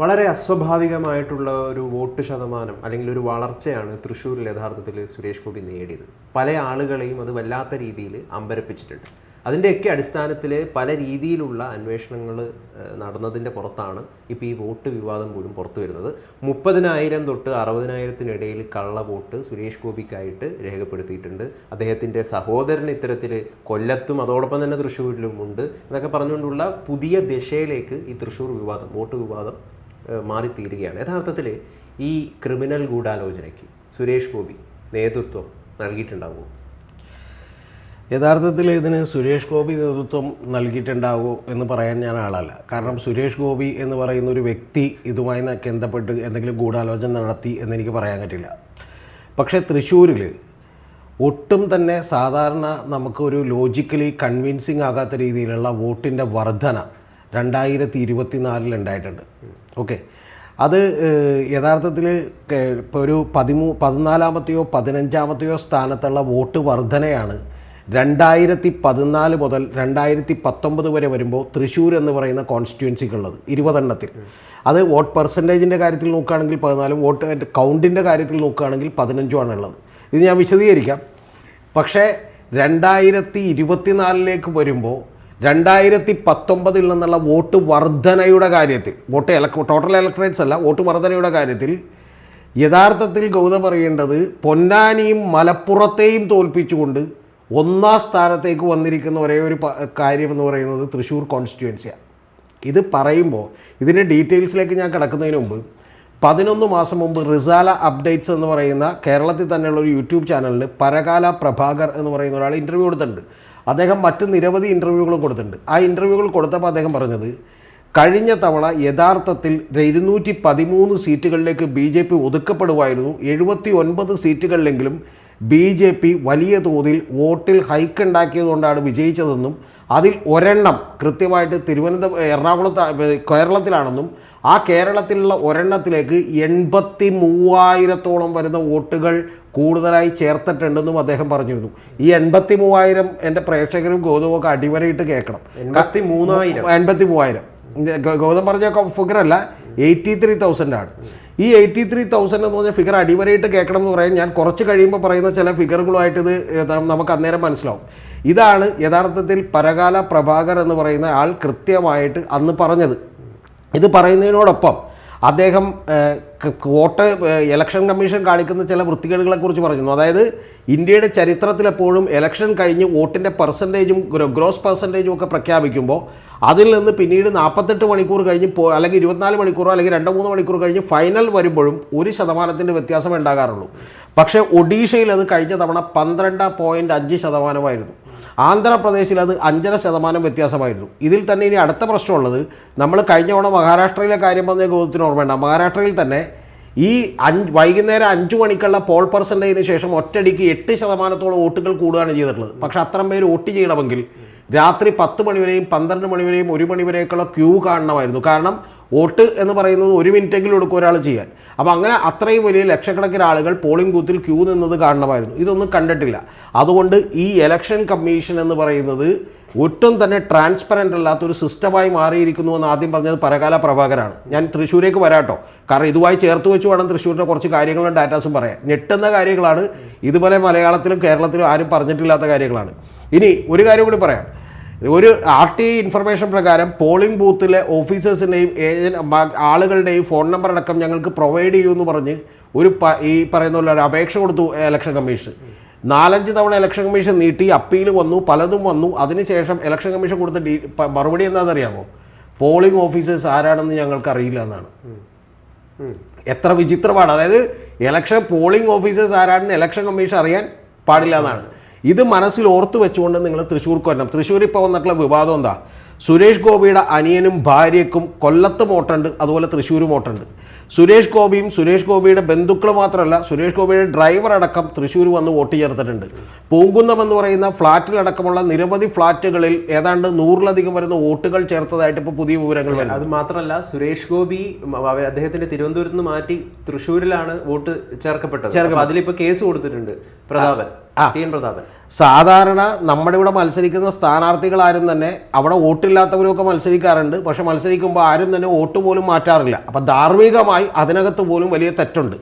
വളരെ അസ്വാഭാവികമായിട്ടുള്ള ഒരു വോട്ട് ശതമാനം അല്ലെങ്കിൽ ഒരു വളർച്ചയാണ് തൃശ്ശൂരിൽ യഥാർത്ഥത്തിൽ സുരേഷ് ഗോപി നേടിയത്. പല ആളുകളെയും അത് വല്ലാത്ത രീതിയിൽ അമ്പരപ്പിച്ചിട്ടുണ്ട്. അതിന്റെയൊക്കെ അടിസ്ഥാനത്തിൽ പല രീതിയിലുള്ള അന്വേഷണങ്ങൾ നടന്നതിന്റെ പുറത്താണ് ഇപ്പോൾ ഈ വോട്ട് വിവാദം പോലും പുറത്തു വരുന്നത്. മുപ്പതിനായിരം തൊട്ട് അറുപതിനായിരത്തിനിടയിൽ കള്ള വോട്ട് സുരേഷ് ഗോപിക്കായിട്ട് രേഖപ്പെടുത്തിയിട്ടുണ്ട്. അദ്ദേഹത്തിന്റെ സഹോദരൻ ഇത്തരത്തിൽ കൊല്ലത്തും അതോടൊപ്പം തന്നെ തൃശ്ശൂരിലും ഉണ്ട്. എന്നൊക്കെ പറഞ്ഞുകൊണ്ടുള്ള പുതിയ ദിശയിലേക്ക് ഈ തൃശ്ശൂർ വിവാദം വോട്ട് വിവാദം മാറിത്തീരുകയാണ്. യഥാർത്ഥത്തിൽ ഈ ക്രിമിനൽ ഗൂഢാലോചനയ്ക്ക് സുരേഷ് ഗോപി നേതൃത്വം നൽകിയിട്ടുണ്ടാവുമോ യഥാർത്ഥത്തിൽ ഇതിന് സുരേഷ് ഗോപി നേതൃത്വം നൽകിയിട്ടുണ്ടാവുമോ എന്ന് പറയാൻ ഞാൻ ആളല്ല. കാരണം സുരേഷ് ഗോപി എന്ന് പറയുന്ന ഒരു വ്യക്തി ഇതുമായി ബന്ധപ്പെട്ട് എന്തെങ്കിലും ഗൂഢാലോചന നടത്തി എന്നെനിക്ക് പറയാൻ പറ്റില്ല. പക്ഷേ തൃശ്ശൂരിൽ ഒട്ടും തന്നെ സാധാരണ നമുക്കൊരു ലോജിക്കലി കൺവിൻസിങ് ആകാത്ത രീതിയിലുള്ള വോട്ടിന്റെ വർധന രണ്ടായിരത്തി ഇരുപത്തിനാലിൽ ഉണ്ടായിട്ടുണ്ട്. ഓക്കെ. അത് യഥാർത്ഥത്തിൽ ഇപ്പോൾ ഒരു പതിമൂ പതിനാലാമത്തെയോ പതിനഞ്ചാമത്തെയോ സ്ഥാനത്തുള്ള വോട്ട് വർധനയാണ്. രണ്ടായിരത്തി പതിനാല് മുതൽ രണ്ടായിരത്തി പത്തൊമ്പത് വരെ വരുമ്പോൾ തൃശ്ശൂർ എന്ന് പറയുന്ന കോൺസ്റ്റിറ്റ്യുവൻസിക്കുള്ളത് ഇരുപതെണ്ണത്തിൽ. അത് വോട്ട് പെർസെന്റേജിന്റെ കാര്യത്തിൽ നോക്കുകയാണെങ്കിൽ പതിനാലും വോട്ട് കൗണ്ടിന്റെ കാര്യത്തിൽ നോക്കുകയാണെങ്കിൽ പതിനഞ്ചുമാണ് ഉള്ളത് ഇത് ഞാൻ വിശദീകരിക്കാം. പക്ഷേ രണ്ടായിരത്തി ഇരുപത്തിനാലിലേക്ക് വരുമ്പോൾ രണ്ടായിരത്തി പത്തൊമ്പതിൽ നിന്നുള്ള വോട്ട് വർധനയുടെ കാര്യത്തിൽ വോട്ട് ഇലക്ട്രോ ടോട്ടൽ ഇലക്ട്രേറ്റ്സ് അല്ല വോട്ട് വർധനയുടെ കാര്യത്തിൽ യഥാർത്ഥത്തിൽ ഗൗതം പറയേണ്ടത് പൊന്നാനിയും മലപ്പുറത്തെയും തോൽപ്പിച്ചുകൊണ്ട് ഒന്നാം സ്ഥാനത്തേക്ക് വന്നിരിക്കുന്ന ഒരേ ഒരു കാര്യം എന്ന് പറയുന്നത് തൃശ്ശൂർ കോൺസ്റ്റിറ്റ്യുവൻസിയാണ് ഇത് പറയുമ്പോൾ ഇതിന്റെ ഡീറ്റെയിൽസിലേക്ക് ഞാൻ കിടക്കുന്നതിന് മുമ്പ് പതിനൊന്ന് മാസം മുമ്പ് റിസാല അപ്ഡേറ്റ്സ് എന്ന് പറയുന്ന കേരളത്തിൽ തന്നെയുള്ള ഒരു യൂട്യൂബ് ചാനലിൽ പരകാല പ്രഭാകർ എന്ന് പറയുന്ന ഒരാൾ ഇന്റർവ്യൂ കൊടുത്തിട്ടുണ്ട് അദ്ദേഹം മറ്റ് നിരവധി ഇന്റർവ്യൂകളും കൊടുത്തിട്ടുണ്ട്. ആ ഇന്റർവ്യൂകൾ കൊടുത്തപ്പോൾ അദ്ദേഹം പറഞ്ഞത് കഴിഞ്ഞ തവണ യഥാർത്ഥത്തിൽ ഇരുന്നൂറ്റി പതിമൂന്ന് സീറ്റുകളിലേക്ക് ബി ജെ പി ഒതുക്കപ്പെടുമായിരുന്നു എഴുപത്തി ഒൻപത് സീറ്റുകളിലെങ്കിലും ബി ജെ പി വലിയ തോതിൽ വോട്ടിൽ ഹൈക്ക് ഉണ്ടാക്കിയതുകൊണ്ടാണ് വിജയിച്ചതെന്നും അതിൽ ഒരെണ്ണം കൃത്യമായിട്ട് തിരുവനന്തപുരം എറണാകുളത്ത് കേരളത്തിലാണെന്നും ആ കേരളത്തിലുള്ള ഒരെണ്ണത്തിലേക്ക് എൺപത്തി മൂവായിരത്തോളം വരുന്ന വോട്ടുകൾ കൂടുതലായി ചേർത്തിട്ടുണ്ടെന്നും അദ്ദേഹം പറഞ്ഞിരുന്നു. ഈ എൺപത്തി മൂവായിരം എന്റെ പ്രേക്ഷകരും ഗൗതമൊക്കെ അടിവരയിട്ട് കേൾക്കണം. എൺപത്തി മൂന്നായിരം എൺപത്തി മൂവായിരം ഗൗതം പറഞ്ഞ ഫിഗർ അല്ല എയ്റ്റി ത്രീ തൗസൻഡ് ആണ് ഈ എയ്റ്റി ത്രീ തൗസൻഡ് എന്ന് പറഞ്ഞ ഫിഗർ അടിവരയിട്ട് കേൾക്കണം എന്ന് പറയാൻ ഞാൻ കുറച്ച് കഴിയുമ്പോൾ പറയുന്ന ചില ഫിഗറുകളുമായിട്ട് ഇത് നമുക്ക് അന്നേരം മനസ്സിലാവും. ഇതാണ് യഥാർത്ഥത്തിൽ പരകാല പ്രഭാകർ എന്ന് പറയുന്ന ആൾ കൃത്യമായിട്ട് അന്ന് പറഞ്ഞത്. ഇത് പറയുന്നതിനോടൊപ്പം അദ്ദേഹം വോട്ട് ഇലക്ഷൻ കമ്മീഷൻ കാണിക്കുന്ന ചില വൃത്തികേടുകളെ കുറിച്ച് പറഞ്ഞു അതായത് ഇന്ത്യയുടെ ചരിത്രത്തിലെപ്പോഴും ഇലക്ഷൻ കഴിഞ്ഞ് വോട്ടിന്റെ പെർസെന്റേജും ഗ്രോസ് പെർസെന്റേജും ഒക്കെ പ്രഖ്യാപിക്കുമ്പോൾ അതിൽ നിന്ന് പിന്നീട് നാൽപ്പത്തെട്ട് മണിക്കൂർ കഴിഞ്ഞ് പോ അല്ലെങ്കിൽ ഇരുപത്തിനാല് മണിക്കൂറോ അല്ലെങ്കിൽ രണ്ട് മൂന്ന് മണിക്കൂർ കഴിഞ്ഞ് ഫൈനൽ വരുമ്പോഴും ഒരു ശതമാനത്തിന്റെ വ്യത്യാസം ഉണ്ടാകാറുള്ളൂ. പക്ഷേ ഒഡീഷയിൽ അത് കഴിഞ്ഞ തവണ പന്ത്രണ്ട് പോയിന്റ് അഞ്ച് ശതമാനമായിരുന്നു. ആന്ധ്രാപ്രദേശിൽ അത് അഞ്ചര ശതമാനം വ്യത്യാസമായിരുന്നു. ഇതിൽ തന്നെ ഇനി അടുത്ത പ്രശ്നമുള്ളത് നമ്മൾ കഴിഞ്ഞ തവണ മഹാരാഷ്ട്രയിലെ കാര്യം പറഞ്ഞ ഗോപത്തിന് ഓർമ്മയുണ്ട്? മഹാരാഷ്ട്രയിൽ തന്നെ ഈ അഞ്ച് വൈകുന്നേരം അഞ്ച് മണിക്കുള്ള പോൾ പെർസെന്റേജിന് ശേഷം ഒറ്റടിക്ക് എട്ട് ശതമാനത്തോളം വോട്ടുകൾ കൂടുകയാണ് ചെയ്തിട്ടുള്ളത്. പക്ഷെ അത്രയും പേര് വോട്ട് ചെയ്യണമെങ്കിൽ രാത്രി പത്ത് മണിവരെയും പന്ത്രണ്ട് മണിവരെയും ഒരു മണിവരെയൊക്കെയുള്ള ക്യൂ കാണണമായിരുന്നു. കാരണം വോട്ട് എന്ന് പറയുന്നത് ഒരു മിനിറ്റെങ്കിലും എടുക്കും ഒരാൾ ചെയ്യാൻ. അപ്പോൾ അങ്ങനെ അത്രയും വലിയ ലക്ഷക്കണക്കിന് ആളുകൾ പോളിംഗ് ബൂത്തിൽ ക്യൂ നിന്നത് കാണണമായിരുന്നു ഇതൊന്നും കണ്ടിട്ടില്ല. അതുകൊണ്ട് ഈ ഇലക്ഷൻ കമ്മീഷൻ എന്ന് പറയുന്നത് ഒട്ടും തന്നെ ട്രാൻസ്പെറന്റ് അല്ലാത്തൊരു സിസ്റ്റമായി മാറിയിരിക്കുന്നു എന്ന് ആദ്യം പറഞ്ഞത് പരകാല പ്രഭാകരാണ്. ഞാൻ തൃശ്ശൂരേക്ക് വരാട്ടോ. കാരണം ഇതുമായി ചേർത്ത് വെച്ച് വേണം തൃശ്ശൂരിന്റെ കുറച്ച് കാര്യങ്ങളും ഡാറ്റാസും പറയാൻ. ഞെട്ടുന്ന കാര്യങ്ങളാണ്. ഇതുപോലെ മലയാളത്തിലും കേരളത്തിലും ആരും പറഞ്ഞിട്ടില്ലാത്ത കാര്യങ്ങളാണ്. ഇനി ഒരു കാര്യം കൂടി പറയാം. ഒരു ആർ ടി ഐ ഇൻഫർമേഷൻ പ്രകാരം പോളിംഗ് ബൂത്തിലെ ഓഫീസേഴ്സിന്റെയും ഏജന്റ് ആളുകളുടെയും ഫോൺ നമ്പർ അടക്കം ഞങ്ങൾക്ക് പ്രൊവൈഡ് ചെയ്യുമെന്ന് പറഞ്ഞ് ഒരു ഈ പറയുന്ന പോലെ ഒരു അപേക്ഷ കൊടുത്തു ഇലക്ഷൻ കമ്മീഷൻ നാലഞ്ച് തവണ ഇലക്ഷൻ കമ്മീഷൻ നീട്ടി അപ്പീൽ വന്നു പലതും വന്നു. അതിനുശേഷം ഇലക്ഷൻ കമ്മീഷൻ കൊടുത്ത ഡീ മറുപടി എന്താണെന്നറിയാമോ? പോളിംഗ് ഓഫീസേഴ്സ് ആരാണെന്ന് ഞങ്ങൾക്ക് അറിയില്ല എന്നാണ്. എത്ര വിചിത്രമാണ്. അതായത് ഇലക്ഷൻ പോളിംഗ് ഓഫീസേഴ്സ് ആരാണെന്ന് ഇലക്ഷൻ കമ്മീഷൻ അറിയാൻ പാടില്ല എന്നാണ്. ഇത് മനസ്സിൽ ഓർത്തു വെച്ചുകൊണ്ട് നിങ്ങൾ തൃശ്ശൂർക്ക് വരണം തൃശ്ശൂർ ഇപ്പോൾ വന്നിട്ടുള്ള വിവാദം എന്താ? സുരേഷ് ഗോപിയുടെ അനിയനും ഭാര്യയ്ക്കും കൊല്ലത്ത് മോട്ടുണ്ട് അതുപോലെ തൃശ്ശൂർ മോട്ടുണ്ട് സുരേഷ് ഗോപിയും സുരേഷ് ഗോപിയുടെ ബന്ധുക്കൾ മാത്രമല്ല സുരേഷ് ഗോപിയുടെ ഡ്രൈവർ അടക്കം തൃശ്ശൂർ വന്ന് വോട്ട് ചേർത്തിട്ടുണ്ട്. പൂങ്കുന്നം എന്ന് പറയുന്ന ഫ്ളാറ്റിലടക്കമുള്ള നിരവധി ഫ്ളാറ്റുകളിൽ ഏതാണ്ട് നൂറിലധികം വരുന്ന വോട്ടുകൾ ചേർത്തതായിട്ട് ഇപ്പോൾ പുതിയ വിവരങ്ങൾ വരും അത് മാത്രമല്ല സുരേഷ് ഗോപി അദ്ദേഹത്തിന്റെ തിരുവനന്തപുരത്ത് നിന്ന് മാറ്റി തൃശ്ശൂരിലാണ് വോട്ട് ചേർക്കപ്പെട്ടത്. അതിലിപ്പോൾ അതിലിപ്പോ കേസ് കൊടുത്തിട്ടുണ്ട് പ്രതാപൻ. T N Prathapan. സാധാരണ നമ്മുടെ ഇവിടെ മത്സരിക്കുന്ന സ്ഥാനാർത്ഥികൾ ആരും തന്നെ അവിടെ വോട്ടില്ലാത്തവരൊക്കെ മത്സരിക്കാറുണ്ട്. പക്ഷെ മത്സരിക്കുമ്പോൾ ആരും തന്നെ വോട്ട് പോലും മാറ്റാറില്ല. അപ്പം ധാർമ്മികമായി അതിനകത്ത് പോലും വലിയ തെറ്റുണ്ട്.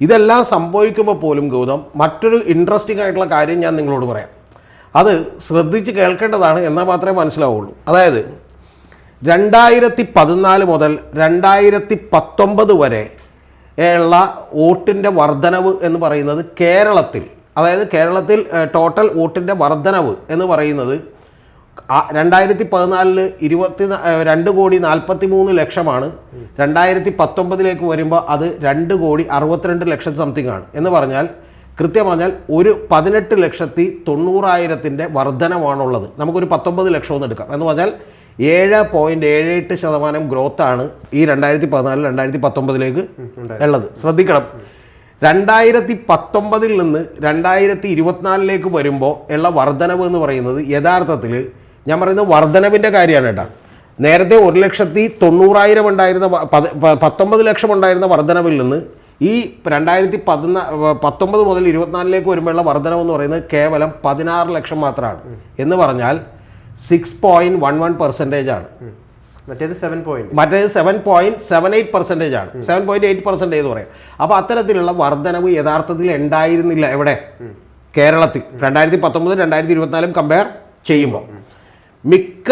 ഇതെല്ലാം സംഭവിക്കുമ്പോൾ പോലും ഗൗതം മറ്റൊരു ഇൻട്രസ്റ്റിംഗ് ആയിട്ടുള്ള കാര്യം ഞാൻ നിങ്ങളോട് പറയാം. അത് ശ്രദ്ധിച്ച് കേൾക്കേണ്ടതാണ് എന്നാൽ മാത്രമേ മനസ്സിലാവുള്ളൂ. അതായത് രണ്ടായിരത്തി പതിനാല് മുതൽ രണ്ടായിരത്തി പത്തൊമ്പത് വരെ ഉള്ള വോട്ടിന്റെ വർധനവ് എന്ന് പറയുന്നത് കേരളത്തിൽ അതായത് കേരളത്തിൽ ടോട്ടൽ വോട്ടിന്റെ വർധനവ് എന്ന് പറയുന്നത് രണ്ടായിരത്തി പതിനാലിൽ ഇരുപത്തി രണ്ട് കോടി നാൽപ്പത്തി മൂന്ന് ലക്ഷമാണ്. രണ്ടായിരത്തി പത്തൊമ്പതിലേക്ക് വരുമ്പോൾ അത് രണ്ട് കോടി അറുപത്തിരണ്ട് ലക്ഷം സംതിങ് ആണ്. എന്ന് പറഞ്ഞാൽ കൃത്യം പറഞ്ഞാൽ ഒരു പതിനെട്ട് ലക്ഷത്തി തൊണ്ണൂറായിരത്തിന്റെ വർധനമാണുള്ളത് നമുക്കൊരു പത്തൊമ്പത് ലക്ഷം എന്ന് എടുക്കാം. എന്ന് പറഞ്ഞാൽ ഏഴ് പോയിന്റ് ഏഴ് എട്ട് ശതമാനം ഗ്രോത്താണ് ഈ രണ്ടായിരത്തി പതിനാല് രണ്ടായിരത്തി പത്തൊമ്പതിലേക്ക് ഉള്ളത്. ശ്രദ്ധിക്കണം. രണ്ടായിരത്തി പത്തൊമ്പതിൽ നിന്ന് രണ്ടായിരത്തി ഇരുപത്തിനാലിലേക്ക് വരുമ്പോൾ ഉള്ള വർധനവ് എന്ന് പറയുന്നത് യഥാർത്ഥത്തിൽ ഞാൻ പറയുന്നത് വർധനവിന്റെ കാര്യമാണ് കേട്ടോ. നേരത്തെ ഒരു ലക്ഷത്തി തൊണ്ണൂറായിരം ഉണ്ടായിരുന്ന പത്തൊമ്പത് ലക്ഷം ഉണ്ടായിരുന്ന വർധനവിൽ നിന്ന് ഈ രണ്ടായിരത്തി പതിനാ പത്തൊമ്പത് മുതൽ ഇരുപത്തിനാലിലേക്ക് വരുമ്പോഴുള്ള വർധനവ് എന്ന് പറയുന്നത് കേവലം പതിനാറ് ലക്ഷം മാത്രമാണ്. എന്ന് പറഞ്ഞാൽ six point one one percentage ആണ്. മറ്റേത് സെവൻ പോയിന്റ് മറ്റേത് seven point seven eight percentage ആണ്. സെവൻ പോയിന്റ് എയ്റ്റ് പെർസെന്റേജ് എന്ന് പറയാം. അപ്പോൾ അത്തരത്തിലുള്ള വർധനവ് യഥാർത്ഥത്തിൽ ഉണ്ടായിരുന്നില്ല എവിടെ? കേരളത്തിൽ. രണ്ടായിരത്തി പത്തൊമ്പത് രണ്ടായിരത്തി ഇരുപത്തിനാലും കമ്പയർ ചെയ്യുമ്പോൾ മിക്ക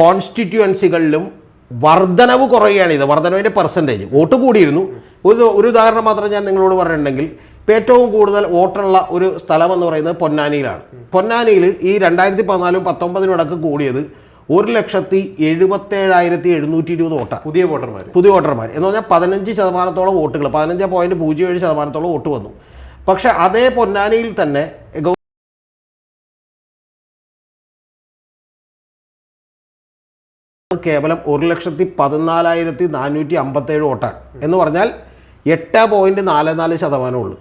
കോൺസ്റ്റിറ്റ്യുവൻസികളിലും വർധനവ് കുറയുകയാണ് ഇത് വർധനവിന്റെ പെർസെന്റേജ് വോട്ട് കൂടിയിരുന്നു. ഒരു ഒരു ഉദാഹരണം മാത്രം ഞാൻ നിങ്ങളോട് പറഞ്ഞിട്ടുണ്ടെങ്കിൽ ഇപ്പം ഏറ്റവും കൂടുതൽ വോട്ടുള്ള ഒരു സ്ഥലം എന്ന് പറയുന്നത് പൊന്നാനിയിലാണ്. പൊന്നാനിയിൽ ഈ രണ്ടായിരത്തി പതിനാലും പത്തൊമ്പതിനും ഇടയ്ക്ക് കൂടിയത് ഒരു ലക്ഷത്തി എഴുപത്തേഴായിരത്തി എഴുന്നൂറ്റി ഇരുപത് വോട്ടാണ് പുതിയ വോട്ടർമാർ പുതിയ വോട്ടർമാർ എന്ന് പറഞ്ഞാൽ പതിനഞ്ച് ശതമാനത്തോളം വോട്ടുകൾ പതിനഞ്ച് പോയിന്റ് പൂജ്യം ഏഴ് ശതമാനത്തോളം വോട്ട് വന്നു. പക്ഷെ അതേ പൊന്നാനിയിൽ തന്നെ കേവലം ഒരു ലക്ഷത്തി പതിനാലായിരത്തി നാനൂറ്റി അമ്പത്തേഴ് വോട്ടാണ്. എന്ന് പറഞ്ഞാൽ എട്ട് പോയിന്റ് നാല് നാല് ശതമാനമുള്ളൂ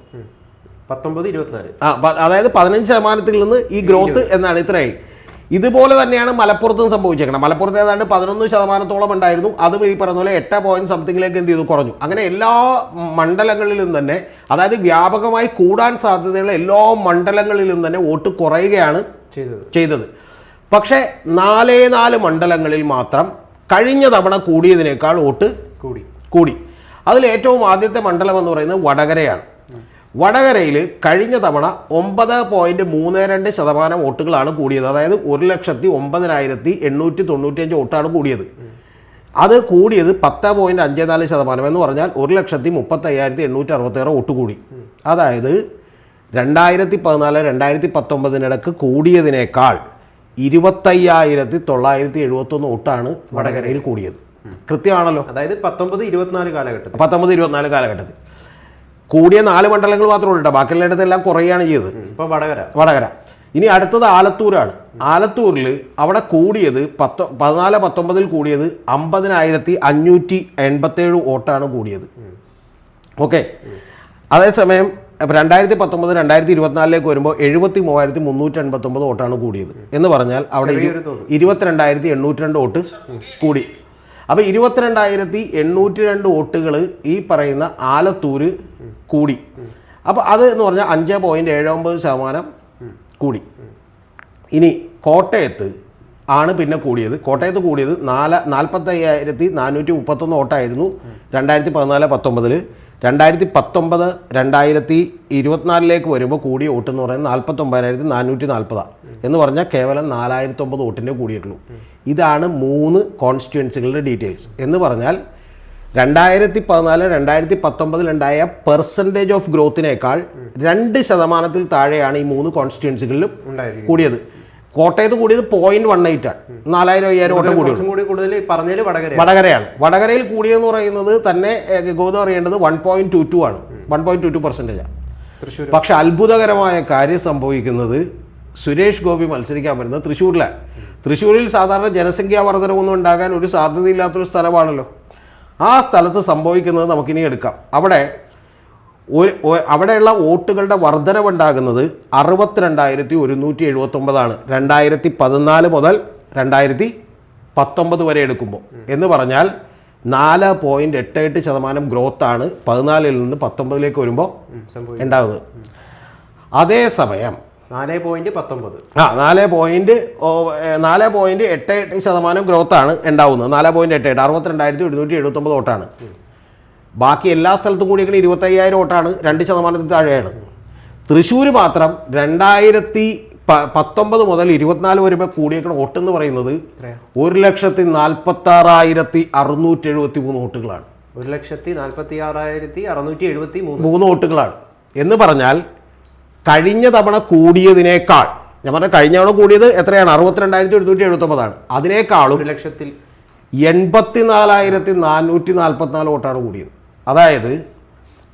പത്തൊമ്പത് ഇരുപത്തിനാല്. ആ അതായത് പതിനഞ്ച് ശതമാനത്തിൽ നിന്ന് ഈ ഗ്രോത്ത് എന്നാണ് ഇത്രയായി. ഇതുപോലെ തന്നെയാണ് മലപ്പുറത്തും സംഭവിച്ചേക്കണം മലപ്പുറത്ത് ഏതാണ്ട് പതിനൊന്ന് ശതമാനത്തോളം ഉണ്ടായിരുന്നു. അതും ഈ പറഞ്ഞ പോലെ എട്ട് പോയിന്റ് സംതിങ്ങിലേക്ക് എന്ത് ചെയ്തു? കുറഞ്ഞു. അങ്ങനെ എല്ലാ മണ്ഡലങ്ങളിലും തന്നെ അതായത് വ്യാപകമായി കൂടാൻ സാധ്യതയുള്ള എല്ലാ മണ്ഡലങ്ങളിലും തന്നെ വോട്ട് കുറയുകയാണ് ചെയ്തത്. ചെയ്തത്. പക്ഷേ നാലേ നാല് മണ്ഡലങ്ങളിൽ മാത്രം കഴിഞ്ഞ തവണ കൂടിയതിനേക്കാൾ വോട്ട് കൂടി. കൂടി. അതിൽ ഏറ്റവും ആദ്യത്തെ മണ്ഡലം എന്ന് പറയുന്നത് വടകരയാണ്. വടകരയിൽ കഴിഞ്ഞ തവണ ഒമ്പത് പോയിന്റ് മൂന്ന് രണ്ട് ശതമാനം വോട്ടുകളാണ് കൂടിയത്. അതായത് ഒരു ലക്ഷത്തി ഒമ്പതിനായിരത്തി എണ്ണൂറ്റി തൊണ്ണൂറ്റിയഞ്ച് വോട്ടാണ് കൂടിയത്. അത് കൂടിയത് പത്ത് പോയിന്റ് അഞ്ച് നാല് ശതമാനം എന്ന് പറഞ്ഞാൽ ഒരു ലക്ഷത്തി മുപ്പത്തി അയ്യായിരത്തി എണ്ണൂറ്റി അറുപത്തേറെ വോട്ട് കൂടി. അതായത് രണ്ടായിരത്തി പതിനാല് രണ്ടായിരത്തി പത്തൊമ്പതിനിടക്ക് കൂടിയതിനേക്കാൾ ഇരുപത്തയ്യായിരത്തി തൊള്ളായിരത്തി എഴുപത്തൊന്ന് വോട്ടാണ് വടകരയിൽ കൂടിയത്. കൃത്യമാണല്ലോ? അതായത് പത്തൊമ്പത് ഇരുപത്തിനാല് കാലഘട്ടം പത്തൊമ്പത് ഇരുപത്തിനാല് കാലഘട്ടത്തിൽ. കൂടിയ നാല് മണ്ഡലങ്ങൾ മാത്രമേ ഉള്ളൂ ബാക്കിയുള്ളിടത്തെല്ലാം കുറയുകയാണ് ചെയ്തത്. ഇപ്പൊ വടകര. വടകര. ഇനി അടുത്തത് ആലത്തൂരാണ്. ആലത്തൂരിൽ അവിടെ കൂടിയത് പത്ത് പതിനാല് പത്തൊമ്പതിൽ കൂടിയത് അമ്പതിനായിരത്തി അഞ്ഞൂറ്റി എൺപത്തേഴ് വോട്ടാണ് കൂടിയത്. ഓക്കെ. അതേസമയം രണ്ടായിരത്തി പത്തൊമ്പത് രണ്ടായിരത്തി ഇരുപത്തിനാലിലേക്ക് വരുമ്പോൾ എഴുപത്തി മൂവായിരത്തി മുന്നൂറ്റി എൺപത്തൊമ്പത് വോട്ടാണ് കൂടിയത്. എന്ന് പറഞ്ഞാൽ അവിടെ. ഇരുപത്തിരണ്ടായിരത്തി എണ്ണൂറ്റി രണ്ട് വോട്ട് കൂടി. അപ്പോൾ ഇരുപത്തിരണ്ടായിരത്തി എണ്ണൂറ്റി രണ്ട് വോട്ടുകൾ ഈ പറയുന്ന ആലത്തൂര് കൂടി. അപ്പോൾ അത് എന്ന് പറഞ്ഞാൽ അഞ്ച് പോയിന്റ് ഏഴ് ഒമ്പത് ശതമാനം കൂടി. ഇനി കോട്ടയത്ത് ആണ് പിന്നെ കൂടിയത്. കോട്ടയത്ത് കൂടിയത് നാല് നാൽപ്പത്തയ്യായിരത്തി നാനൂറ്റി മുപ്പത്തൊന്ന് വോട്ടായിരുന്നു രണ്ടായിരത്തി പതിനാല് പത്തൊമ്പതിൽ രണ്ടായിരത്തി പത്തൊമ്പത് രണ്ടായിരത്തി ഇരുപത്തിനാലിലേക്ക് വരുമ്പോൾ കൂടിയ വോട്ട് എന്ന് പറയുന്നത് നാൽപ്പത്തൊമ്പതിനായിരത്തി നാനൂറ്റി നാൽപ്പതാണ് എന്ന് പറഞ്ഞാൽ കേവലം നാലായിരത്തൊമ്പത് വോട്ടിന്റെ കൂടിയിട്ടുള്ളൂ. ഇതാണ് മൂന്ന് കോൺസ്റ്റിറ്റ്യുവൻസികളുടെ ഡീറ്റെയിൽസ് എന്ന് പറഞ്ഞാൽ രണ്ടായിരത്തി പതിനാല് രണ്ടായിരത്തി പത്തൊമ്പതിലുണ്ടായ പെർസെന്റേജ് ഓഫ് ഗ്രോത്തിനേക്കാൾ രണ്ട് ശതമാനത്തിൽ താഴെയാണ് ഈ മൂന്ന് കോൺസ്റ്റിറ്റ്യുവൻസികളിലും കൂടിയത്. കോട്ടയത്ത് കൂടിയത് പോയിന്റ് വൺ എയ്റ്റ് ആണ്. നാലായിരം അയ്യായിരം വോട്ട് കൂടി വടകരയാണ്. വടകരയിൽ കൂടിയെന്ന് പറയുന്നത് തന്നെ ഗോതം അറിയേണ്ടത് വൺ പോയിന്റ് ടു ടു ആണ്. One point two two percentage Thrissur പക്ഷെ അത്ഭുതകരമായ കാര്യം സംഭവിക്കുന്നത് സുരേഷ് ഗോപി മത്സരിക്കാൻ വരുന്നത് തൃശ്ശൂരിലാണ്. തൃശ്ശൂരിൽ സാധാരണ ജനസംഖ്യാ വർധനമൊന്നും ഉണ്ടാകാൻ ഒരു സാധ്യതയില്ലാത്തൊരു സ്ഥലമാണല്ലോ. ആ സ്ഥലത്ത് സംഭവിക്കുന്നത് നമുക്കിനി എടുക്കാം. അവിടെ ഒരു അവിടെയുള്ള വോട്ടുകളുടെ വർധനവുണ്ടാകുന്നത് അറുപത്തിരണ്ടായിരത്തി ഒരുന്നൂറ്റി എഴുപത്തൊമ്പതാണ് രണ്ടായിരത്തി പതിനാല് മുതൽ രണ്ടായിരത്തി പത്തൊമ്പത് വരെ എടുക്കുമ്പോൾ. എന്ന് പറഞ്ഞാൽ നാല് പോയിന്റ് എട്ട് എട്ട് ശതമാനം ഗ്രോത്താണ് പതിനാലിൽ നിന്ന് പത്തൊമ്പതിലേക്ക് വരുമ്പോൾ ഉണ്ടാകുന്നത്. അതേസമയം നാല് പോയിന്റ് പത്തൊമ്പത്. ആ നാല് പോയിന്റ് നാല് പോയിന്റ് എട്ട് എട്ട് ശതമാനം ഗ്രോത്ത് ആണ് ഉണ്ടാവുന്നത്. നാല് പോയിന്റ് എട്ട് എട്ട് അറുപത്തിരണ്ടായിരത്തി ഒരുന്നൂറ്റി എഴുപത്തൊമ്പത് വോട്ടാണ്. ബാക്കി എല്ലാ സ്ഥലത്തും കൂടി ഇരുപത്തയ്യായിരം വോട്ടാണ് രണ്ട് ശതമാനത്തിൽ താഴെയാണ്. തൃശ്ശൂർ മാത്രം രണ്ടായിരത്തി പത്തൊമ്പത് മുതൽ ഇരുപത്തിനാല് വരുമ്പോൾ കൂടിയേക്കണ വോട്ട് എന്ന് പറയുന്നത് ഒരു ലക്ഷത്തി നാൽപ്പത്തി ആറായിരത്തി അറുന്നൂറ്റി എഴുപത്തി മൂന്ന് വോട്ടുകളാണ്. ഒരു ലക്ഷത്തി നാൽപ്പത്തി ആറായിരത്തി അറുന്നൂറ്റി എഴുപത്തി മൂന്ന് മൂന്ന് വോട്ടുകളാണ്. എന്ന് പറഞ്ഞാൽ കഴിഞ്ഞ തവണ കൂടിയതിനേക്കാൾ ഞാൻ പറഞ്ഞ കഴിഞ്ഞ തവണ കൂടിയത് എത്രയാണ്? അറുപത്തിരണ്ടായിരത്തി ഒരുന്നൂറ്റി എഴുപത്തൊമ്പതാണ് അതിനേക്കാളും ഒരു ലക്ഷത്തിൽ എൺപത്തിനാലായിരത്തി നാനൂറ്റി നാൽപ്പത്തിനാല് വോട്ടാണ് കൂടിയത്. അതായത്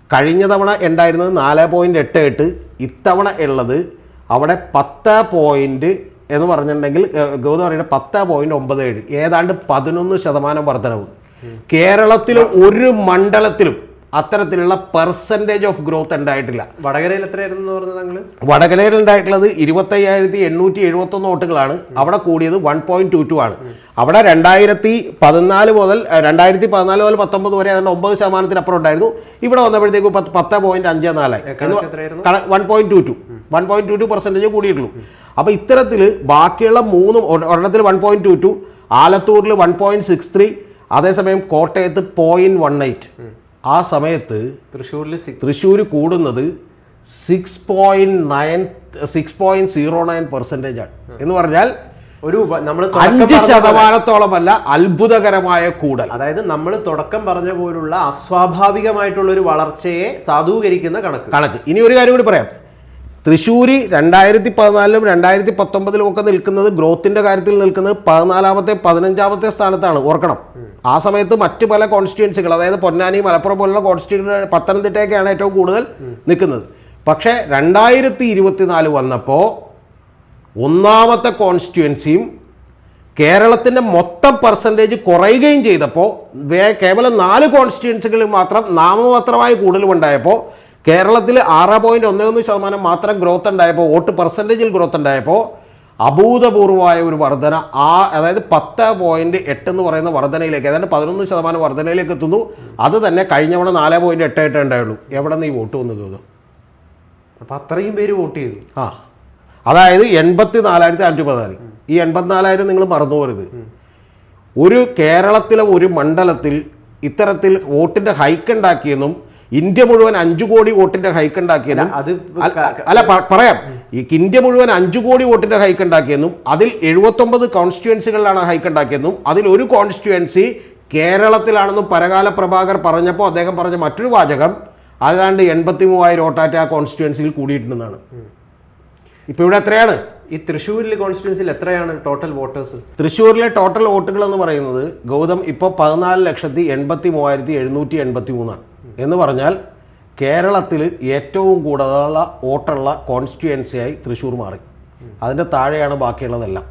കഴിഞ്ഞ തവണ ഉണ്ടായിരുന്നത് നാല് പോയിന്റ് എട്ട് എട്ട് ഇത്തവണ ഉള്ളത് അവിടെ പത്ത് പോയിന്റ് എന്ന് പറഞ്ഞിട്ടുണ്ടെങ്കിൽ ഗൗതം പറയുന്നത് പത്ത് പോയിന്റ് ഒമ്പത് ഏഴ് ഏതാണ്ട് പതിനൊന്ന് ശതമാനം വർധനവ്. കേരളത്തിലെ ഒരു മണ്ഡലത്തിലും അത്തരത്തിലുള്ള പെർസെന്റേജ് ഓഫ് ഗ്രോത്ത് ഉണ്ടായിട്ടില്ല. വടകരയിൽ എത്രയായിരുന്നു പറഞ്ഞത് വടകരയിൽ ഉണ്ടായിട്ടുള്ളത് ഇരുപത്തയ്യായിരത്തി എണ്ണൂറ്റി എഴുപത്തൊന്ന് വോട്ടുകളാണ്. അവിടെ കൂടിയത് വൺ പോയിന്റ് ടു ടു ആണ്. അവിടെ രണ്ടായിരത്തി പതിനാല് മുതൽ രണ്ടായിരത്തി പതിനാല് മുതൽ പത്തൊമ്പത് വരെ അതിന്റെ ഒമ്പത് ശതമാനത്തിനപ്പുറം ഉണ്ടായിരുന്നു. ഇവിടെ വന്നപ്പോഴത്തേക്ക് പത്ത് പത്ത് പോയിന്റ് അഞ്ച് നാലായി. One point two two one point two two percentage കൂടിയിട്ടുള്ളൂ. അപ്പോൾ ഇത്തരത്തിൽ ബാക്കിയുള്ള മൂന്നും ഒരെണ്ണത്തിൽ വൺ പോയിന്റ് ടു ടു ആലത്തൂരിൽ വൺ പോയിന്റ് സിക്സ് ത്രീ അതേസമയം കോട്ടയത്ത് പോയിന്റ് വൺ എയ്റ്റ് ആ സമയത്ത് തൃശ്ശൂരിൽ തൃശ്ശൂർ കൂടുന്നത് six point nine six point zero nine percentage ആണ്. എന്ന് പറഞ്ഞാൽ ഒരു നമ്മൾ അഞ്ച് ശതമാനത്തോളമല്ല അത്ഭുതകരമായ കൂടൽ. അതായത് നമ്മൾ തുടക്കം പറഞ്ഞ പോലുള്ള അസ്വാഭാവികമായിട്ടുള്ള ഒരു വളർച്ചയെ സാധൂകരിക്കുന്ന കണക്ക്. കണക്ക്. ഇനി ഒരു കാര്യം കൂടി പറയാം. തൃശ്ശൂർ രണ്ടായിരത്തി പതിനാലിലും രണ്ടായിരത്തി പത്തൊമ്പതിലും ഒക്കെ നിൽക്കുന്നത് ഗ്രോത്തിന്റെ കാര്യത്തിൽ നിൽക്കുന്നത് പതിനാലാമത്തെ പതിനഞ്ചാമത്തെ സ്ഥാനത്താണ്. ഓർക്കണം. ആ സമയത്ത് മറ്റു പല കോൺസ്റ്റിറ്റ്യൻസികൾ അതായത് പൊന്നാനി മലപ്പുറം പോലുള്ള കോൺസ്റ്റിറ്റ്യൂ പത്തനംതിട്ടയൊക്കെയാണ് ഏറ്റവും കൂടുതൽ നിൽക്കുന്നത്. പക്ഷേ രണ്ടായിരത്തി ഇരുപത്തിനാല് വന്നപ്പോൾ ഒന്നാമത്തെ കോൺസ്റ്റിറ്റ്യുവൻസിയും കേരളത്തിന്റെ മൊത്തം പെർസെന്റേജ് കുറയുകയും ചെയ്തപ്പോൾ കേവലം നാല് കോൺസ്റ്റിറ്റ്യുവൻസികളിൽ മാത്രം നാമമാത്രമായ കൂടുതലുണ്ടായപ്പോൾ കേരളത്തിൽ ആറ് പോയിന്റ് ഒന്ന് ഒന്ന് ശതമാനം മാത്രം ഗ്രോത്ത് ഉണ്ടായപ്പോൾ വോട്ട് പെർസെന്റേജിൽ ഗ്രോത്ത് ഉണ്ടായപ്പോൾ അഭൂതപൂർവമായ ഒരു വർധന ആ അതായത് പത്ത് പോയിന്റ് എട്ട് എന്ന് പറയുന്ന വർധനയിലേക്ക് ഏതാണ്ട് പതിനൊന്ന് ശതമാനം വർധനയിലേക്ക് എത്തുന്നു. അത് തന്നെ കഴിഞ്ഞ തവണ നാല് പോയിന്റ് എട്ട് എട്ട് ഉണ്ടായുള്ളൂ. എവിടെ നിന്ന് ഈ വോട്ട് വന്നു കയറും അപ്പം അത്രയും പേര് വോട്ട് ചെയ്തു. ആ. അതായത് എൺപത്തി നാലായിരത്തി അഞ്ഞൂറ്റി പതിനാല് ഈ എൺപത്തിനാലായിരം നിങ്ങൾ മറന്നു പോരുത് ഒരു കേരളത്തിലെ ഒരു മണ്ഡലത്തിൽ ഇത്തരത്തിൽ വോട്ടിന്റെ ഹൈക്ക് ഉണ്ടാക്കിയെന്നും ഇന്ത്യ മുഴുവൻ അഞ്ചു കോടി വോട്ടിന്റെ ഹൈക്ക് ഉണ്ടാക്കിയെന്നും അത് അല്ല- പറയാം. ഈ ഇന്ത്യ മുഴുവൻ അഞ്ചു കോടി വോട്ടിന്റെ ഹൈക്ക് ഉണ്ടാക്കിയെന്നും അതിൽ എഴുപത്തൊമ്പത് കോൺസ്റ്റിറ്റ്യുവൻസികളിലാണ് ഹൈക്ക് ഉണ്ടാക്കിയെന്നും അതിൽ ഒരു കോൺസ്റ്റിറ്റ്യുവൻസി കേരളത്തിലാണെന്നും പരകാല പ്രഭാകർ പറഞ്ഞപ്പോൾ അദ്ദേഹം പറഞ്ഞ മറ്റൊരു വാചകം അതാണ്ട് എൺപത്തി മൂവായിരം വോട്ടാറ്റ് ആ കോൺസ്റ്റിറ്റ്യുവൻസിയിൽ കൂടിയിട്ടുണ്ടെന്നാണ്. ഇപ്പൊ ഇവിടെ എത്രയാണ്? ഈ തൃശ്ശൂരിലെ കോൺസ്റ്റിറ്റ്യൻസിൽ എത്രയാണ് ടോട്ടൽ വോട്ടേഴ്സ് തൃശ്ശൂരിലെ ടോട്ടൽ വോട്ടുകൾ എന്ന് പറയുന്നത് ഗൗതം ഇപ്പോൾ പതിനാല് ലക്ഷത്തി എൺപത്തി മൂവായിരത്തി എഴുന്നൂറ്റി എൺപത്തി മൂന്നാണ് എന്ന് പറഞ്ഞാൽ കേരളത്തിൽ ഏറ്റവും കൂടുതലുള്ള വോട്ടുള്ള കോൺസ്റ്റിറ്റ്യുവൻസിയായി തൃശ്ശൂർ മാറി. അതിന്റെ താഴെയാണ് ബാക്കിയുള്ളതെല്ലാം.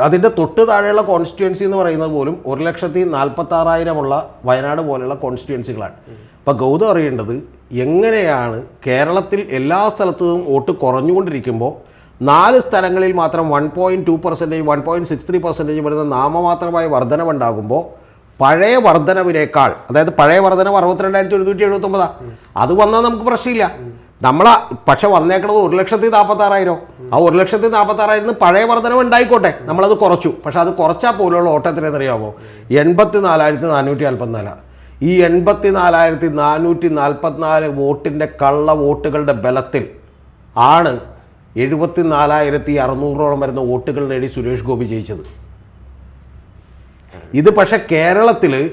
അതിന്റെ തൊട്ട് താഴെയുള്ള കോൺസ്റ്റിറ്റ്യുവൻസി എന്ന് പറയുന്നത് പോലും ഒരു ലക്ഷത്തി നാൽപ്പത്താറായിരമുള്ള വയനാട് പോലെയുള്ള കോൺസ്റ്റിറ്റ്യുവൻസികളാണ് അപ്പോൾ ഗൗതം അറിയേണ്ടത് എങ്ങനെയാണ് കേരളത്തിൽ എല്ലാ സ്ഥലത്തും വോട്ട് കുറഞ്ഞുകൊണ്ടിരിക്കുമ്പോൾ നാല് സ്ഥലങ്ങളിൽ മാത്രം one point two percentage one point six three percentage വരുന്ന നാമമാത്രമായ വർധനവുണ്ടാകുമ്പോൾ പഴയ വർധനവിനേക്കാൾ അതായത് പഴയ വർധനവ് അറുപത്തിരണ്ടായിരത്തി ഒരുന്നൂറ്റി എഴുപത്തൊമ്പതാ. അത് വന്നാൽ നമുക്ക് പ്രശ്നമില്ല. നമ്മളാ പക്ഷെ വന്നേക്കണത് ഒരു ലക്ഷത്തി നാൽപ്പത്തി ആറായിരം ആ ഒരു ലക്ഷത്തി നാൽപ്പത്തി ആറായിരം പഴയ വർധനവ് ഉണ്ടായിക്കോട്ടെ. നമ്മളത് കുറച്ചു. പക്ഷെ അത് കുറച്ചാൽ പോലുള്ള ഓട്ടത്തിനെന്നറിയാമോ എൺപത്തി നാലായിരത്തി നാനൂറ്റി നാൽപ്പത്തിനാലാണ് ഈ എൺപത്തി നാലായിരത്തി നാനൂറ്റി നാൽപ്പത്തിനാല് വോട്ടിന്റെ കള്ള വോട്ടുകളുടെ ബലത്തിൽ ആണ് എഴുപത്തി നാലായിരത്തി അറുന്നൂറോളം വരുന്ന വോട്ടുകൾ നേടി സുരേഷ് ഗോപി ജയിച്ചത്. ഇത് പക്ഷേ കേരളത്തിൽ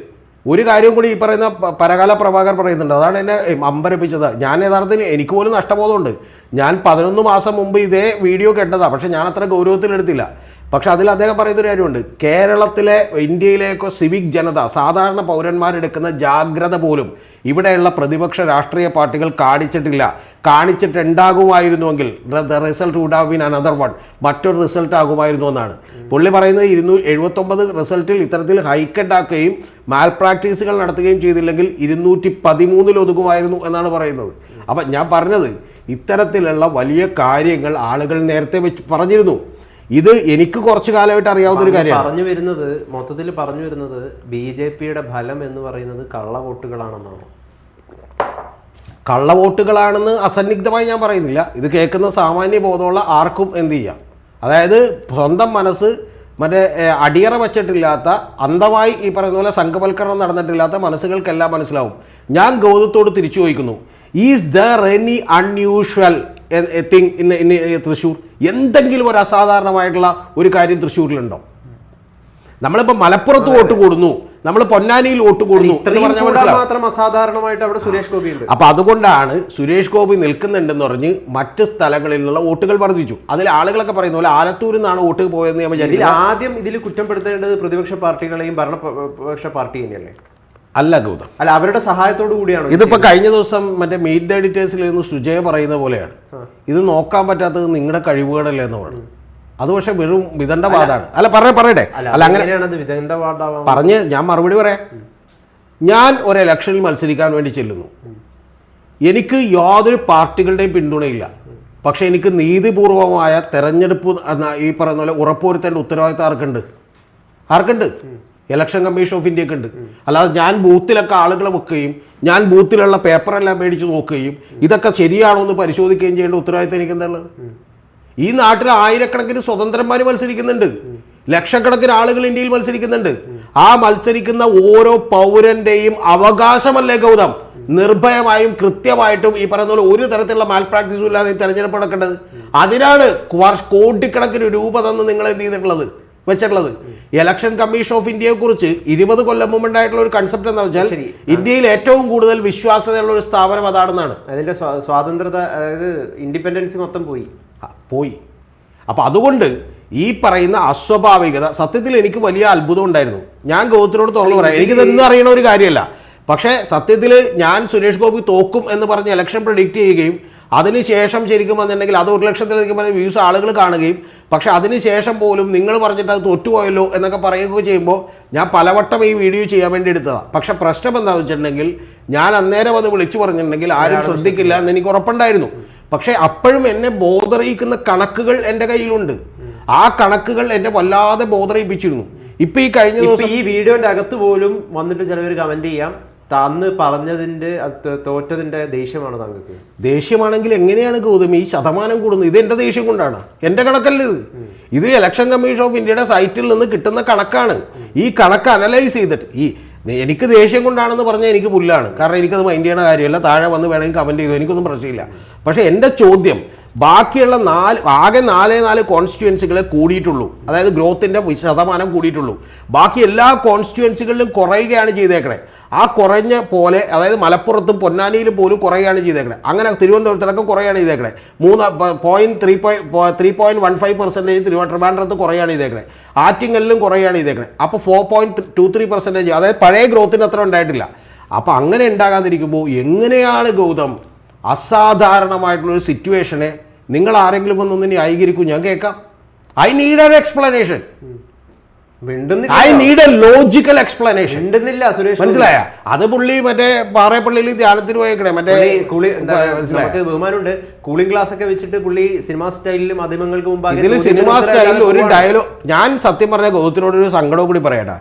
ഒരു കാര്യം കൂടി ഈ പറയുന്ന പരകാല പ്രഭാകർ പറയുന്നുണ്ട്. അതാണ് എന്നെ അമ്പരപ്പിച്ചത്. ഞാൻ യഥാർത്ഥത്തിൽ എനിക്ക് പോലും നഷ്ടബോധമുണ്ട്. ഞാൻ പതിനൊന്ന് മാസം മുമ്പ് ഇതേ വീഡിയോ കേട്ടതാണ് പക്ഷേ ഞാൻ അത്ര ഗൗരവത്തിലെടുത്തില്ല പക്ഷെ അതിൽ അദ്ദേഹം പറയുന്നൊരു കാര്യമുണ്ട്. കേരളത്തിലെ ഇന്ത്യയിലേക്കോ സിവിക് ജനത സാധാരണ പൗരന്മാരെടുക്കുന്ന ജാഗ്രത പോലും ഇവിടെയുള്ള പ്രതിപക്ഷ രാഷ്ട്രീയ പാർട്ടികൾ കാണിച്ചിട്ടില്ല. കാണിച്ചിട്ടുണ്ടാകുമായിരുന്നുവെങ്കിൽ the result would have been another one മറ്റൊരു റിസൾട്ട് ആകുമായിരുന്നു എന്നാണ് പുള്ളി പറയുന്നത് ഇരുന്നൂറ്റി എഴുപത്തൊമ്പത് റിസൾട്ടിൽ ഇത്തരത്തിൽ ഹൈക്ക് ഉണ്ടാക്കുകയും മാൽ പ്രാക്ടീസുകൾ നടത്തുകയും ചെയ്തില്ലെങ്കിൽ ഇരുന്നൂറ്റി പതിമൂന്നിൽ ഒതുക്കുമായിരുന്നു എന്നാണ് പറയുന്നത്. അപ്പം ഞാൻ പറഞ്ഞത് ഇത്തരത്തിലുള്ള വലിയ കാര്യങ്ങൾ ആളുകൾ നേരത്തെ വെച്ച് പറഞ്ഞിരുന്നു. ഇത് എനിക്ക് കുറച്ചു കാലമായിട്ട് അറിയാവുന്ന ഒരു കാര്യമാണ്. പറഞ്ഞു വരുന്നത് മൊത്തത്തിൽ പറഞ്ഞു വരുന്നത് ബി ജെ പിയുടെ ഫലം എന്ന് പറയുന്നത് കള്ള വോട്ടുകളാണെന്നാണ് കള്ളവോട്ടുകളാണെന്ന് അസന്നിഗ്ധമായി ഞാൻ പറയുന്നില്ല. ഇത് കേൾക്കുന്ന സാമാന്യ ബോധമുള്ള ആർക്കും എന്ത് ചെയ്യാം? അതായത് സ്വന്തം മനസ്സ് മറ്റേ അടിയറ വച്ചിട്ടില്ലാത്ത അന്ധമായി ഈ പറയുന്ന പോലെ സംഘവൽക്കരണം നടന്നിട്ടില്ലാത്ത മനസ്സുകൾക്കെല്ലാം മനസ്സിലാവും. ഞാൻ ഗൗതത്തോട് തിരിച്ചു ചോദിക്കുന്നു is there any unusual thing in in Thrissur? എന്തെങ്കിലും ഒരു അസാധാരണമായിട്ടുള്ള ഒരു കാര്യം തൃശ്ശൂരിലുണ്ടോ? നമ്മളിപ്പോൾ മലപ്പുറത്ത് വോട്ട് കൂടുന്നു. നമ്മൾ പൊന്നാനിയിൽ വോട്ട് കൂടാൻ മാത്രം അസാധാരണമായിട്ട് അവിടെ സുരേഷ് ഗോപി ഉണ്ട്. അപ്പൊ അതുകൊണ്ടാണ് സുരേഷ് ഗോപി നിൽക്കുന്നുണ്ടെന്ന് പറഞ്ഞ് മറ്റ് സ്ഥലങ്ങളിലുള്ള നിന്നുള്ള വോട്ടുകൾ വർദ്ധിച്ചു. അതിൽ ആളുകളൊക്കെ പറയുന്ന പോലെ ആലത്തൂരിൽ നിന്നാണ് വോട്ട് പോയതെന്ന് ഞാൻ ഇതിൽ വിചാരിക്കുന്നത് ആദ്യം ഇതിൽ കുറ്റപ്പെടുത്തേണ്ടത് പ്രതിപക്ഷ പാർട്ടികളെയും ഭരണപക്ഷ പാർട്ടി തന്നെയല്ലേ അല്ല ഗൗതം. അല്ല അവരുടെ സഹായത്തോടു കൂടിയാണ് ഇതിപ്പോ കഴിഞ്ഞ ദിവസം മറ്റേ മീറ്റ് ദ എഡിറ്റേഴ്സിൽ നിന്ന് സുജയ പറയുന്ന പോലെയാണ്. ഇത് നോക്കാൻ പറ്റാത്തത് നിങ്ങളുടെ കഴിവുകളല്ലേ എന്ന് പറഞ്ഞു. അത് പക്ഷെ വെറും വിദണ്ഡവാദാണ് അല്ല. പറയേ പറയട്ടെ. അല്ല അങ്ങനെ പറഞ്ഞ് ഞാൻ മറുപടി പറയാം. ഞാൻ ഒരു ഇലക്ഷനിൽ മത്സരിക്കാൻ വേണ്ടി ചെല്ലുന്നു. എനിക്ക് യാതൊരു പാർട്ടികളുടെയും പിന്തുണയില്ല. പക്ഷേ എനിക്ക് നീതിപൂർവമായ തെരഞ്ഞെടുപ്പ് ഈ പറയുന്ന പോലെ ഉറപ്പുവരുത്തേണ്ട ഉത്തരവാദിത്തം ആർക്കുണ്ട്? ആർക്കുണ്ട്? ഇലക്ഷൻ കമ്മീഷൻ ഓഫ് ഇന്ത്യയ്ക്ക് ഉണ്ട് അല്ലാതെ ഞാൻ ബൂത്തിലൊക്കെ ആളുകളെ വെക്കുകയും ഞാൻ ബൂത്തിലുള്ള പേപ്പറെല്ലാം മേടിച്ച് നോക്കുകയും ഇതൊക്കെ ശരിയാണോ എന്ന് പരിശോധിക്കുകയും ചെയ്യേണ്ട ഉത്തരവാദിത്തം എനിക്ക് എന്താണ് ഈ നാട്ടിൽ ആയിരക്കണക്കിന് സ്വതന്ത്രന്മാർ മത്സരിക്കുന്നുണ്ട്. ലക്ഷക്കണക്കിന് ആളുകൾ ഇന്ത്യയിൽ മത്സരിക്കുന്നുണ്ട്. ആ മത്സരിക്കുന്ന ഓരോ പൗരന്റെയും അവകാശമല്ലേ ഗൗതം? നിർഭയമായും കൃത്യമായിട്ടും ഈ പറയുന്ന പോലെ ഒരു തരത്തിലുള്ള മാൽ പ്രാക്ടീസും ഇല്ലാതെ ഈ തെരഞ്ഞെടുപ്പ് നടക്കേണ്ടത് അതിനാണ് കോടിക്കണക്കിന് രൂപ തന്ന് നിങ്ങൾ എന്ത് ചെയ്തിട്ടുള്ളത്? വെച്ചിട്ടുള്ളത്. ഇലക്ഷൻ കമ്മീഷൻ ഓഫ് ഇന്ത്യയെ കുറിച്ച് ഇരുപത് കൊല്ലം മുമ്പ് ഉണ്ടായിട്ടുള്ള ഒരു കൺസെപ്റ്റ് എന്താ വെച്ചാൽ ഇന്ത്യയിൽ ഏറ്റവും കൂടുതൽ വിശ്വാസ്യതയുള്ള ഒരു സ്ഥാപനം അതാണെന്നാണ്. അതിന്റെ സ്വാ- സ്വാതന്ത്ര്യത അതായത് ഇൻഡിപെൻഡൻസ് മൊത്തം പോയി. പോയി. അപ്പോൾ അതുകൊണ്ട് ഈ പറയുന്ന അസ്വാഭാവികത സത്യത്തിൽ എനിക്ക് വലിയ അത്ഭുതം ഉണ്ടായിരുന്നു. ഞാൻ ഗൗതത്തിനോട് തുറന്നു പറയാം. എനിക്കിതെന്ന് അറിയണ ഒരു കാര്യമല്ല. പക്ഷേ സത്യത്തിൽ ഞാൻ സുരേഷ് ഗോപി തോക്കും എന്ന് പറഞ്ഞ് ഇലക്ഷൻ പ്രഡിക്റ്റ് ചെയ്യുകയും അതിനുശേഷം ശരിക്കും വന്നിട്ടുണ്ടെങ്കിൽ അത് ഒരു ലക്ഷത്തിലധികം പറഞ്ഞ വ്യൂസ് ആളുകൾ കാണുകയും പക്ഷെ അതിനുശേഷം പോലും നിങ്ങൾ പറഞ്ഞിട്ട് അത് തോറ്റുപോയല്ലോ എന്നൊക്കെ പറയുകയൊക്കെ ചെയ്യുമ്പോൾ ഞാൻ പലവട്ടം ഈ വീഡിയോ ചെയ്യാൻ വേണ്ടി എടുത്തതാണ് പക്ഷെ പ്രശ്നം എന്താണെന്ന് വെച്ചിട്ടുണ്ടെങ്കിൽ ഞാൻ അന്നേരം അത് വിളിച്ചു പറഞ്ഞിട്ടുണ്ടെങ്കിൽ ആരും ശ്രദ്ധിക്കില്ല എന്ന് എനിക്ക് ഉറപ്പുണ്ടായിരുന്നു. പക്ഷേ അപ്പോഴും എന്നെ ബോധറിയിക്കുന്ന കണക്കുകൾ എന്റെ കയ്യിലുണ്ട്. ആ കണക്കുകൾ എന്നെ വല്ലാതെ ബോധറിയിപ്പിച്ചിരുന്നു. ഇപ്പൊ ഈ കഴിഞ്ഞ ദിവസം ഈ വീഡിയോന്റെ അകത്ത് പോലും വന്നിട്ട് ചിലവർ കമന്റ് ചെയ്യാം. തന്ന് പറഞ്ഞതിന്റെ തോറ്റതിന്റെ ദേഷ്യമാണ് താങ്കൾക്ക്? ദേഷ്യമാണെങ്കിൽ എങ്ങനെയാണ് ഗൗതം ഈ ശതമാനം കൂടുന്നത് ഇത് എന്റെ ദേഷ്യം കൊണ്ടാണ്. എന്റെ കണക്കല്ല ഇത് ഇത് ഇലക്ഷൻ കമ്മീഷൻ ഓഫ് ഇന്ത്യയുടെ സൈറ്റിൽ നിന്ന് കിട്ടുന്ന കണക്കാണ്. ഈ കണക്ക് അനലൈസ് ചെയ്തിട്ട് ഈ എനിക്ക് ദേഷ്യം കൊണ്ടാണെന്ന് പറഞ്ഞാൽ എനിക്ക് പുല്ലാണ്. കാരണം എനിക്കത് മൈൻഡ് ചെയ്യണ കാര്യമല്ല. താഴെ വന്ന് വേണമെങ്കിൽ കമന്റ് ചെയ്തു. എനിക്കൊന്നും പ്രശ്നമില്ല. പക്ഷേ എന്റെ ചോദ്യം ബാക്കിയുള്ള നാല് ആകെ നാലേ നാല് കോൺസ്റ്റിറ്റ്യുവൻസികളെ കൂടിയിട്ടുള്ളൂ. അതായത് ഗ്രോത്തിന്റെ ശതമാനം കൂടിയിട്ടുള്ളൂ. ബാക്കി എല്ലാ കോൺസ്റ്റിറ്റ്യുവൻസികളിലും കുറയുകയാണ് ചെയ്തേക്കണേ. ആ കുറഞ്ഞ പോലെ അതായത് മലപ്പുറത്തും പൊന്നാനിയിലും പോലും കുറയുകയാണ് ചെയ്തേക്കണേ. അങ്ങനെ തിരുവനന്തപുരത്തിനൊക്കെ കുറയാണ് ചെയ്തേക്കണേ. മൂന്ന് point three point three point one five percentage തിരുവനന്തപുരത്ത് കുറയാണ് ചെയ്തേക്കണേ. ആറ്റിങ്ങലിലും കുറയാണ് ചെയ്തേക്കണേ. അപ്പോൾ four point two three percentage അതായത് പഴയ ഗ്രോത്തിന് അത്ര ഉണ്ടായിട്ടില്ല. അപ്പോൾ അങ്ങനെ ഉണ്ടാകാതിരിക്കുമ്പോൾ എങ്ങനെയാണ് ഗൗതം അസാധാരണമായിട്ടുള്ളൊരു സിറ്റുവേഷനെ നിങ്ങൾ ആരെങ്കിലും ഒന്നൊന്നിനെ ന്യായീകരിക്കും? ഞാൻ കേൾക്കാം. I need an explanation I need a logical explanation ഉണ്ടെന്നില്ല Suresh മനസ്സിലായ? അത് പുള്ളി മറ്റേ പാറേപ്പള്ളിയിൽ ധ്യാനത്തിന് പോയേക്കണേ മറ്റേ ബഹുമാനുണ്ട് കൂളി നമുക്ക് ബഹുമാനമുണ്ട്. കൂളിംഗ് ക്ലാസ് ഒക്കെ വെച്ചിട്ട് പുള്ളി സിനിമാ സ്റ്റൈലിൽ മാധ്യമങ്ങൾക്ക് മുമ്പാകെ ഇതിൽ സിനിമാ സ്റ്റൈലിൽ ഒരു ഡയലോഗ് ഞാൻ സത്യം പറഞ്ഞ ഗൗതത്തിനോട് ഒരു സങ്കടവും കൂടി പറയട്ടെ.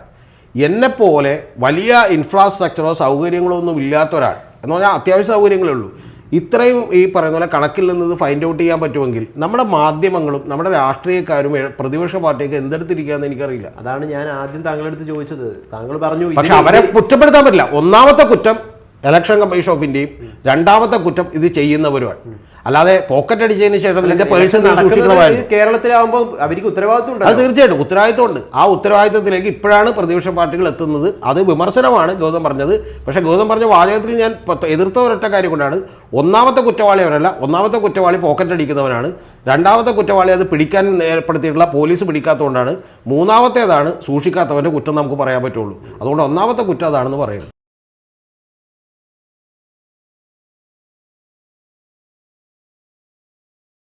എന്നെ പോലെ വലിയ ഇൻഫ്രാസ്ട്രക്ചറോ സൗകര്യങ്ങളോ ഒന്നും ഇല്ലാത്ത ഒരാൾ. എന്ന് പറഞ്ഞാൽ അത്യാവശ്യ സൗകര്യങ്ങളേ ഉള്ളൂ. ഇത്രയും ഈ പറയുന്ന പോലെ കണക്കിൽ നിന്ന് ഇത് ഫൈൻഡ് ഔട്ട് ചെയ്യാൻ പറ്റുമെങ്കിൽ നമ്മുടെ മാധ്യമങ്ങളും നമ്മുടെ രാഷ്ട്രീയക്കാരും പ്രതിപക്ഷ പാർട്ടിയൊക്കെ എന്തെടുത്തിരിക്കുകയെന്ന് എനിക്കറിയില്ല. അതാണ് ഞാൻ ആദ്യം താങ്കളെടുത്ത് ചോദിച്ചത്. താങ്കൾ പറഞ്ഞു പക്ഷെ അവരെ കുറ്റപ്പെടുത്താൻ പറ്റില്ല. ഒന്നാമത്തെ കുറ്റം ഇലക്ഷൻ കമ്മീഷൻ ഓഫ് ഇന്ത്യയും രണ്ടാമത്തെ കുറ്റം ഇത് ചെയ്യുന്നവരുമാണ്. അല്ലാതെ പോക്കറ്റ് അടിച്ചതിന് ശേഷം നിന്റെ പേഴ്സൺ കേരളത്തിലാവുമ്പോൾ അവർക്ക് ഉത്തരവാദിത്വം ഉണ്ട് അത് തീർച്ചയായിട്ടും ഉത്തരവാദിത്വം ഉണ്ട് ആ ഉത്തരവാദിത്വത്തിലേക്ക് ഇപ്പോഴാണ് പ്രതിപക്ഷ പാർട്ടികൾ എത്തുന്നത്. അത് വിമർശനമാണ് ഗൗതം പറഞ്ഞത്. പക്ഷേ ഗൗതം പറഞ്ഞ വാചകത്തിൽ ഞാൻ എതിർത്ത ഒരൊറ്റ കാര്യം കൊണ്ടാണ്. ഒന്നാമത്തെ കുറ്റവാളി അവരല്ല. ഒന്നാമത്തെ കുറ്റവാളി പോക്കറ്റ് അടിക്കുന്നവനാണ്. രണ്ടാമത്തെ കുറ്റവാളി അത് പിടിക്കാൻ ഏർപ്പെടുത്തിയിട്ടുള്ള പോലീസ് പിടിക്കാത്തതുകൊണ്ടാണ്. മൂന്നാമത്തേതാണ് സൂക്ഷിക്കാത്തവന്റെ കുറ്റം നമുക്ക് പറയാൻ പറ്റുള്ളൂ. അതുകൊണ്ട് ഒന്നാമത്തെ കുറ്റം അതാണെന്ന് പറയുന്നത്